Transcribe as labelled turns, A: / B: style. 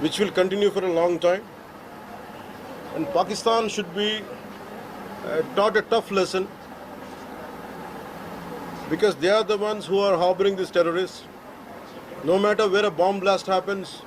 A: Which will continue for a long time. And Pakistan should be uh, taught a tough lesson because they are the ones who are harboring these terrorists. No matter where a bomb blast happens,